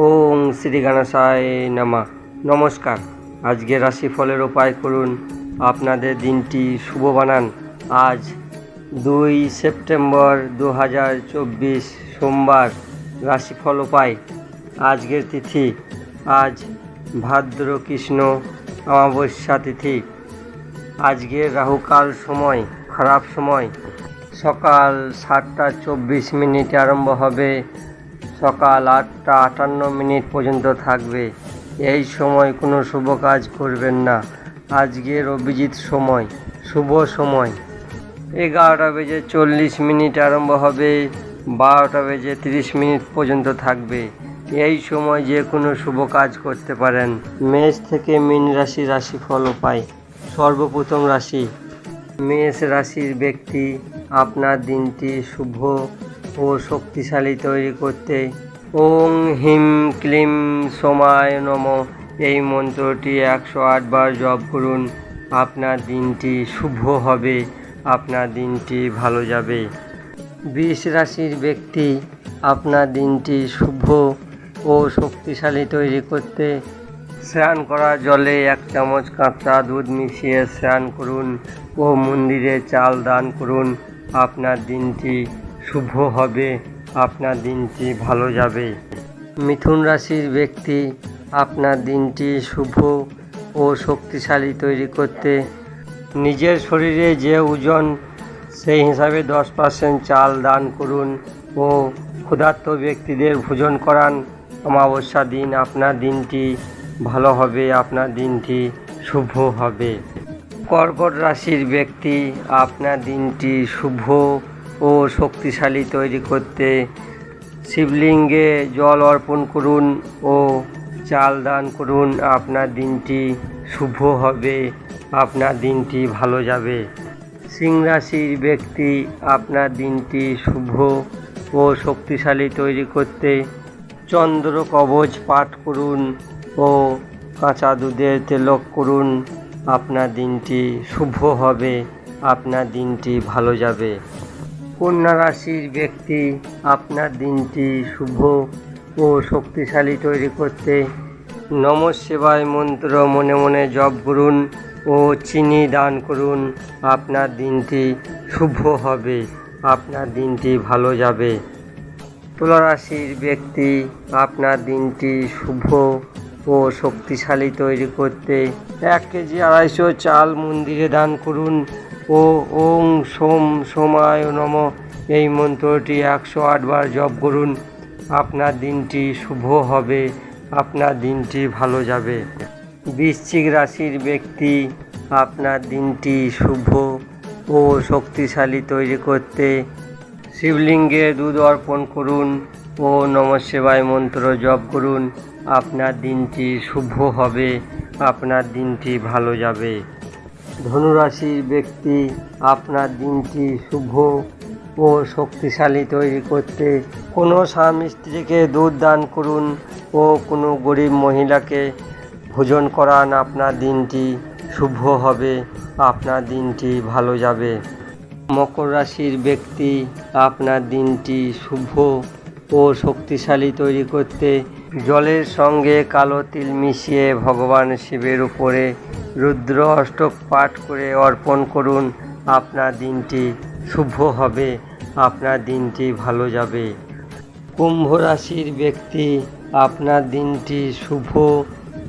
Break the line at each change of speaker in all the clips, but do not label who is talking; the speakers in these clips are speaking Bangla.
ওং শ্রী গণেশায় নামা। নমস্কার। আজকে রাশিফলের উপায় করুন। আপনাদের দিনটি শুভ বানান। আজ দুই সেপ্টেম্বর দু হাজার চব্বিশ সোমবার রাশিফল উপায়। আজকের তিথি আজ ভাদ্র কৃষ্ণ অমাবস্যা তিথি। আজকের রাহুকাল সময়, খারাপ সময়। সকাল সাতটা চব্বিশ মিনিটে আরম্ভ হবে সকাল আটটা আটান্ন মিনিট পর্যন্ত থাকবে। এই সময় কোনো শুভ কাজ করবেন না। আজকের অভিজিৎ সময়, শুভ সময়। এগারোটা বেজে চল্লিশ মিনিট আরম্ভ হবে, বারোটা বেজে তিরিশ মিনিট পর্যন্ত থাকবে। এই সময় যে কোনো শুভ কাজ করতে পারেন। মেষ থেকে মীন রাশি রাশি রাশিফল পায় সর্বপ্রথম রাশি, মেষ রাশির ব্যক্তি, আপনার দিনটি শুভ। ও শক্তিশালী তৈরি করতে। ওং হিম ক্লিম সোমায় নম। এই মন্ত্রটি একশো আটবার জপ করুন। আপনার দিনটি শুভ হবে। আপনার দিনটি ভালো যাবে। বৃষ রাশির ব্যক্তি, আপনার দিনটি শুভ ও শক্তিশালী তৈরি করতে। স্নান করা জলে এক চামচ কাঁচা দুধ মিশিয়ে স্নান করুন ও মন্দিরে চাল দান করুন। আপনার দিনটি শুভ হবে, আপনার দিনটি ভালো যাবে। মিথুন রাশির ব্যক্তি, আপনার দিনটি শুভ ও শক্তিশালী তৈরি করতে। নিজের শরীরে যে ওজন, সেই হিসাবে দশ পার্সেন্ট চাল দান করুন ও ক্ষুধার্ত ব্যক্তিদের ভোজন করান। অমাবস্যা দিন, আপনার দিনটি ভালো হবে, আপনার দিনটি শুভ হবে। কর্কট রাশির ব্যক্তি, আপনার দিনটি শুভ ও শক্তিশালী তৈরি করতে শিবলিঙ্গে জল অর্পণ করুন ও চাল দান করুন। আপনার দিনটি শুভ হবে, আপনার দিনটি ভালো যাবে। সিং রাশির ব্যক্তি আপনার দিনটি শুভ ও শক্তিশালী তৈরি করতে চন্দ্র কবচ পাঠ করুন ও কাঁচা দুধের তেলক করুন। আপনার দিনটি শুভ হবে, আপনার দিনটি ভালো যাবে। কন্যা রাশির ব্যক্তি, আপনার দিনটি শুভ ও শক্তিশালী তৈরি করতে নম সেবায় মন্ত্র মনে মনে জপ করুন ও চিনি দান করুন। আপনার দিনটি শুভ হবে, আপনার দিনটি ভালো যাবে। তুলা রাশির ব্যক্তি, আপনার দিনটি শুভ ও শক্তিশালী তৈরি করতে এক কেজি আড়াইশো চাল মন্দিরে দান করুন। ও ওং সোম সোমায় নম। এই মন্ত্রটি একশো আটবার জপ করুন। আপনার দিনটি শুভ হবে, আপনার দিনটি ভালো যাবে। বৃশ্চিক রাশির ব্যক্তি, আপনার দিনটি শুভ ও শক্তিশালী তৈরি করতে শিবলিঙ্গে দুধ অর্পণ করুন ও নম সেবায় মন্ত্র জপ করুন। আপনার দিনটি শুভ হবে, আপনার দিনটি ভালো যাবে। ধনুরাশির ব্যক্তি আপনার দিনটি শুভ ও শক্তিশালী তৈরি করতে কোনো স্বামী স্ত্রীকে দুধ দান করুন ও কোনো গরিব মহিলাকে ভোজন করান, আপনার দিনটি শুভ হবে, আপনার দিনটি ভালো যাবে। মকর রাশির ব্যক্তি আপনার দিনটি শুভ ও শক্তিশালী তৈরি করতে জলের সঙ্গে কালো তিল মিশিয়ে ভগবান শিবের উপরে রুদ্র অষ্টক পাঠ করে অর্পণ করুন। আপনার দিনটি শুভ হবে, আপনার দিনটি ভালো যাবে। কুম্ভ রাশির ব্যক্তি, আপনার দিনটি শুভ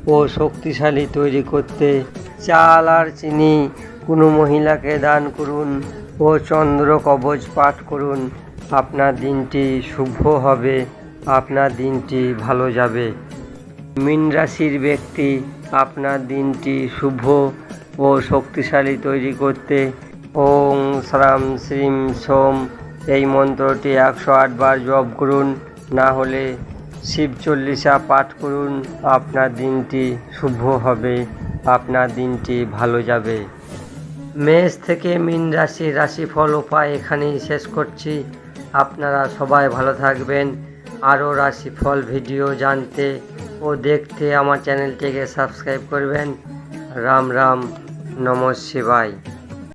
ও শক্তিশালী তৈরি করতে চাল আর চিনি কোনো মহিলাকে দান করুন ও চন্দ্র কবচ পাঠ করুন। আপনার দিনটি শুভ হবে। আপনার দিনটি ভালো যাবে। মীন রাশির ব্যক্তি আপনার দিনটি শুভ ও শক্তিশালী তৈরি করতে। ওং শ্রাম শ্রীম সোম এই মন্ত্রটি একশো আটবার জপ করুন। না হলে শিব চল্লিশা পাঠ করুন। আপনার দিনটি শুভ হবে। আপনার দিনটি ভালো যাবে। মেষ থেকে মীন রাশি রাশিফল উপায় এখানেই শেষ করছি। আপনারা সবাই ভালো থাকবেন। আরও রাশিফল ভিডিও জানতে ও দেখতে আমার চ্যানেলটিকে সাবস্ক্রাইব করবেন। রাম রাম নম শিবায়।